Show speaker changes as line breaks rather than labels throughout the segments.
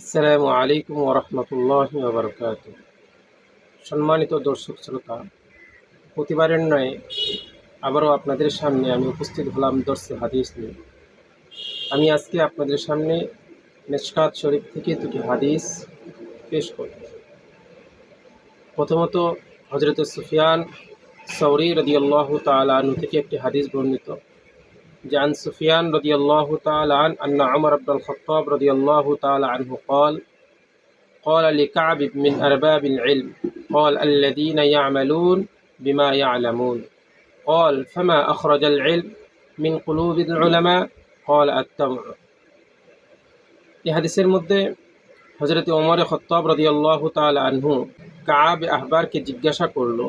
আসসালামু আলাইকুম ওরহমতুল্লাহ ওবরকাত সম্মানিত দর্শক শ্রোতা, প্রতিবারের নয় আবারও আপনাদের সামনে আমি উপস্থিত হলাম দর্শে হাদিস নিয়ে। আমি আজকে আপনাদের সামনে মেশকাত শরীফ থেকে দুটি হাদিস পেশ করব। প্রথমত হজরত সুফিয়ান সৌরি রদিয়াল্লাহ তালু থেকে একটি হাদিস বর্ণিত। عن سفيان رضي الله تعالى عنه أن عمر بن الخطاب رضي الله تعالى عنه قال قال لكعب من أرباب العلم قال الذين يعملون بما يعلمون قال فما أخرج العلم من قلوب العلماء قال التمع এই হাদিসের মধ্যে হজরত ওমর খত্তাব রদিয়াল্লাহ তাল আনহু কাব আহবারকে জিজ্ঞাসা করল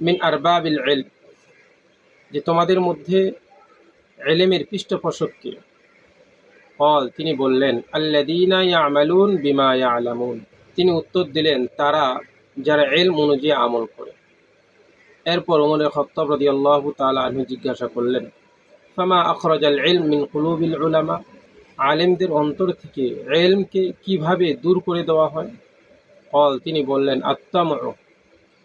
মিন আরবাবিল এল যে তোমাদের মধ্যে এলেমের পৃষ্ঠপোষককে ফল তিনি বললেন আল্লাদিনা ইয়ামালুন বিমা আলামুন তিনি উত্তর দিলেন, তারা যারা এলম অনুযায়ী আমল করে। এরপর ওমরের খত্তাব আল্লাহ তালা জিজ্ঞাসা করলেন, ফামা আখরজ আল এলম মিন কুলুবিল উলামা? আলেমদের অন্তর থেকে এলমকে কীভাবে দূর করে দেওয়া হয়? ফল তিনি বললেন আত্মাম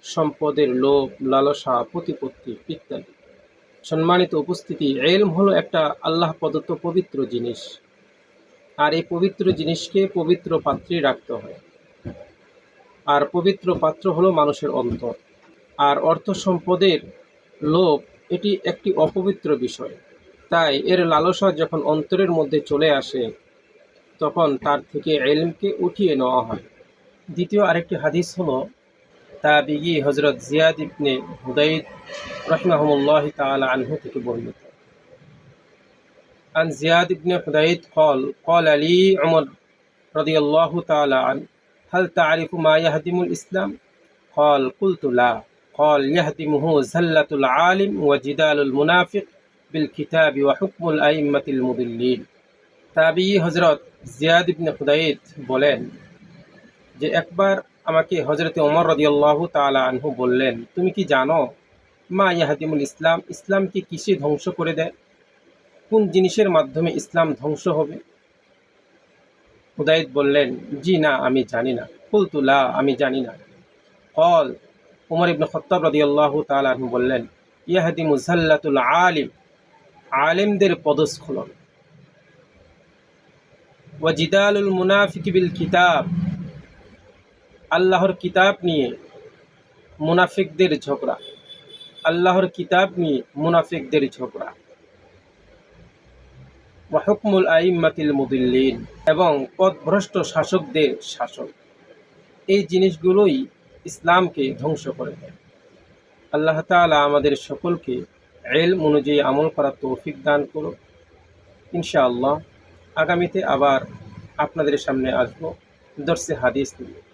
সম্পদের লোভ, লালসা, প্রতিপত্তি ইত্যাদি। সম্মানিত উপস্থিতি, এলম হলো একটা আল্লাহ প্রদত্ত পবিত্র জিনিস। আর এই পবিত্র জিনিসকে পবিত্র পাত্রে রাখতে হয়। আর পবিত্র পাত্র হলো মানুষের অন্তর। আর অর্থ সম্পদের লোভ, এটি একটি অপবিত্র বিষয়। তাই এর লালসা যখন অন্তরের মধ্যে চলে আসে, তখন তার থেকে এলমকে উঠিয়ে নেওয়া হয়। দ্বিতীয় আরেকটি হাদিস হলো তাবিগি হজরত জিয়াদ ইবনে হুদাইদ রহমাহুল্লাহ তাআলা আনহু থেকে বর্ণিত عن زياد بن حديد قال قال لي عمر رضي الله تعالى عنه هل تعرف ما يهدم الإسلام قال قلت لا قال يهدمه زلة العالم وجدال المنافق بالكتاب وحكم الأئمة المضلين তাবি হজরত জিয়াদ ইবনে খুদাইদ বলেন যে একবার আমাকে হজরতে ওমর রদিয়াল্লাহ তালা আনহু বললেন, তুমি কি জানো, মা ইয়াহাদিমুল ইসলাম, ইসলামকে কিসে ধ্বংস করে দেয়? কোন জিনিসের মাধ্যমে ইসলাম ধ্বংস হবে? হুদায়দ বললেন, জি না, আমি জানি না। ফুলতুলা আমি জানি না। কল উমর ইবন খত্তাব রদিয়াল্লাহ তালা আনহু বললেন ইয়াহাদি মুজাল্লাতুল আলিম, আলিমদের পদস্খলন। ওয়াজিদালুল মুনাফিক বিল কিতাব আল্লাহর কিতাব নিয়ে মুনাফিকদের ঝগড়া। আল্লাহর কিতাব নিয়ে মুনাফিকদের ঝগড়া। ওয়াহকমুল আইম্মাতিল মুদিল্লিন এবং পথভ্রষ্ট শাসকদের শাসন। এই জিনিসগুলোই ইসলামকে ধ্বংস করে দেয়। আল্লাহ তালা আমাদের সকলকে এল অনুযায়ী আমল করার তৌফিক দান করো ইনশাআল্লাহ আগামীতে আবার আপনাদের সামনে আসব দর্শে হাদিস নিয়ে।